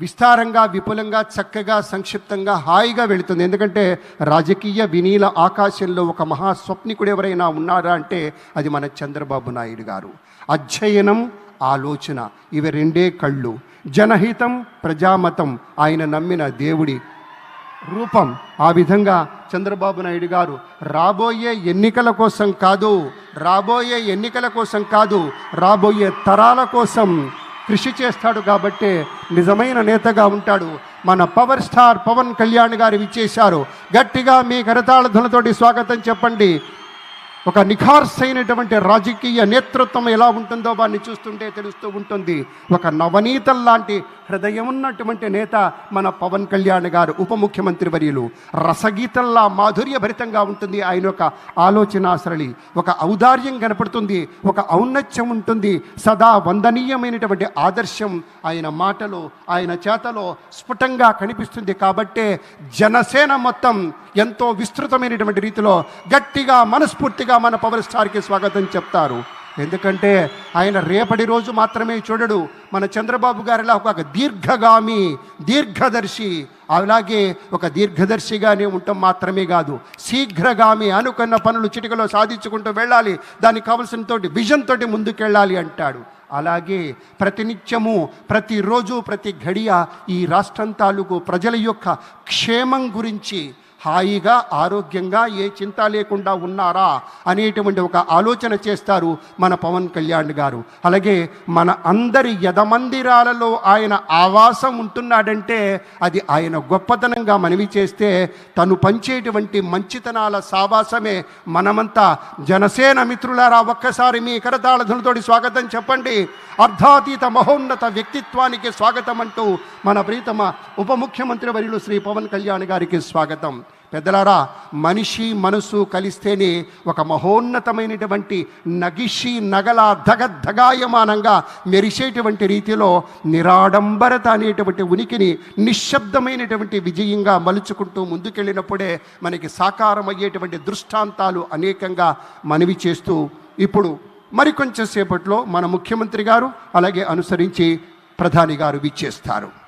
విస్తారంగా విపులంగా చక్కగా సంక్షిప్తంగా హాయిగా వెళుతుంది. ఎందుకంటే రాజకీయ వినీల ఆకాశంలో ఒక మహాస్వప్నికుడు ఎవరైనా ఉన్నారా అంటే అది మన చంద్రబాబు నాయుడు గారు. అధ్యయనం ఆలోచన ఇవి రెండే కళ్ళు. జనహితం ప్రజామతం ఆయన నమ్మిన దేవుడి రూపం. ఆ విధంగా చంద్రబాబు నాయుడు గారు రాబోయే ఎన్నికల కోసం కాదు రాబోయే ఎన్నికల కోసం కాదు రాబోయే తరాల కోసం కృషి చేస్తాడు కాబట్టే నిజమైన నేతగా ఉంటాడు. మన పవర్ స్టార్ పవన్ కళ్యాణ్ గారు ఇచ్చేశారు గట్టిగా మీ కరతాళ స్వాగతం చెప్పండి. ఒక నిఖార్సైనటువంటి రాజకీయ నేతృత్వం ఎలా ఉంటుందో వారిని చూస్తుంటే తెలుస్తూ ఉంటుంది. ఒక నవనీతం లాంటి హృదయం ఉన్నటువంటి నేత మన పవన్ కళ్యాణ్ గారు ఉప ముఖ్యమంత్రి వర్యులు. రసగీతంలా మాధుర్యభరితంగా ఉంటుంది ఆయన యొక్క ఆలోచన సరళి ఒక ఔదార్యం కనపడుతుంది ఒక ఔన్నత్యం ఉంటుంది. సదా వందనీయమైనటువంటి ఆదర్శం ఆయన మాటలో ఆయన చేతలో స్ఫుటంగా కనిపిస్తుంది కాబట్టే జనసేన మొత్తం ఎంతో విస్తృతమైనటువంటి రీతిలో గట్టిగా మనస్ఫూర్తిగా మన పవర్ స్టార్కి స్వాగతం చెప్తారు. ఎందుకంటే ఆయన రేపటి రోజు మాత్రమే చూడడు. మన చంద్రబాబు గారిలా ఒక దీర్ఘగామి దీర్ఘదర్శి అలాగే ఒక దీర్ఘదర్శిగానే ఉండటం మాత్రమే కాదు. శీఘ్రగామి అనుకున్న పనులు చిటికలో సాధించుకుంటూ వెళ్ళాలి. దానికి కావలసిన తోటి విజన్ తోటి ముందుకెళ్ళాలి అంటాడు. అలాగే ప్రతినిత్యము ప్రతిరోజు ప్రతి ఘడియ ఈ రాష్ట్రం తాలూకు ప్రజల యొక్క క్షేమం గురించి హాయిగా ఆరోగ్యంగా ఏ చింత లేకుండా ఉన్నారా అనేటువంటి ఒక ఆలోచన చేస్తారు మన పవన్ కళ్యాణ్ గారు. అలాగే మన అందరి యదమందిరాలలో ఆయన ఆవాసం ఉంటున్నాడంటే అది ఆయన గొప్పతనంగా మనవి చేస్తే తను పంచేటువంటి మంచితనాల సావాసమే మనమంతా జనసేన మిత్రులారా ఒక్కసారి మీ కరతాళధులతోటి స్వాగతం చెప్పండి. అర్ధాతీత మహోన్నత వ్యక్తిత్వానికి స్వాగతం అంటూ మన ప్రీతమ ఉప ముఖ్యమంత్రి వర్యులు శ్రీ పవన్ కళ్యాణ్ గారికి స్వాగతం. పెద్దలారా మనిషి మనసు కలిస్తేనే ఒక మహోన్నతమైనటువంటి నగిషి నగల ధగద్ధగాయమానంగా మెరిసేటువంటి రీతిలో నిరాడంబరత అనేటువంటి ఉనికిని నిశ్శబ్దమైనటువంటి విజయంగా మలుచుకుంటూ ముందుకెళ్ళినప్పుడే మనకి సాకారమయ్యేటువంటి దృష్టాంతాలు అనేకంగా మనవి చేస్తూ ఇప్పుడు మరికొంచెం సేపట్లో మన ముఖ్యమంత్రి గారు అలాగే అనుసరించి ప్రధాని గారు విచ్చేస్తారు.